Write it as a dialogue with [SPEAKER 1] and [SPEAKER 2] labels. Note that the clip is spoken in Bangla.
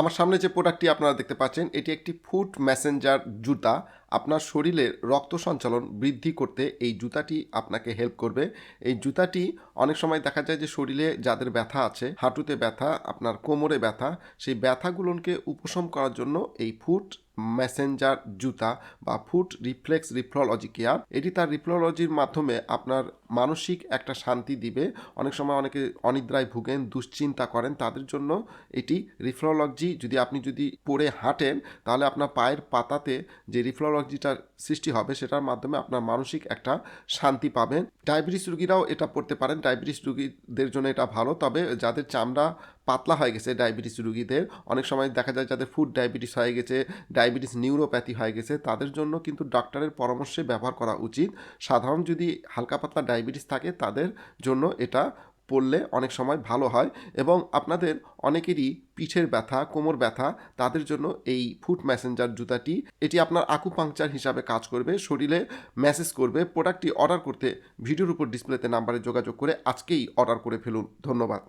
[SPEAKER 1] আমার সামনে যে প্রোডাক্টটি আপনারা দেখতে পাচ্ছেন, এটি একটি ফুট ম্যাসেঞ্জার জুতা। আপনার শরীরের রক্ত সঞ্চালন বৃদ্ধি করতে এই জুতাটি আপনাকে হেল্প করবে। এই জুতাটি অনেক সময় দেখা যায় যে শরীরে যাদের ব্যথা আছে, হাঁটুতে ব্যথা, আপনার কোমরে ব্যথা, সেই ব্যথাগুলোকে উপশম করার জন্য এই ফুট মেসেঞ্জার জুতা বা ফুট রিফ্লেক্স রিফ্ললজি কেয়ার এটি তার রিফ্ললজির মাধ্যমে আপনার মানসিক একটা শান্তি দিবে। অনেক সময় অনেকে অনিদ্রায় ভুগেন, দুশ্চিন্তা করেন, তাদের জন্য এটি রিফ্ললজি যদি আপনি যদি পরে হাঁটেন, তাহলে আপনার পায়ের পাতাতে যে রিফ্ললজিটার সৃষ্টি হবে, সেটার মাধ্যমে আপনার মানসিক একটা শান্তি পাবেন। ডায়াবেটিস রুগীরাও এটা পড়তে পারেন। ডায়াবেটিস রুগীদের জন্য এটা ভালো। তবে যাদের চামড়া পাতলা হয়ে গেছে ডায়াবেটিস রুগীদের। অনেক সময় দেখা যায় যাদের ফুড ডায়াবেটিস হয়ে গেছে ডায়াবেটিস নিউরোপ্যাথি হয়ে গেছে, তাদের জন্য কিন্তু ডাক্তারের পরামর্শে ব্যবহার করা উচিত। সাধারণ যদি হালকা পাতলা ডায়াবেটিস থাকে, তাদের জন্য এটা পড়লে অনেক সময় ভালো হয় এবং আপনাদের অনেকেরই পিঠের ব্যথা, কোমর ব্যথা, তাদের জন্য এই ফুট ম্যাসেঞ্জার জুতাটি, এটি আপনার আকুপাংচার হিসাবে কাজ করবে, শরীরে ম্যাসেজ করবে প্রোডাক্টটি অর্ডার করতে, ভিডিওর উপর ডিসপ্লেতে নাম্বারে যোগাযোগ করে আজকেই অর্ডার করে ফেলুন। ধন্যবাদ।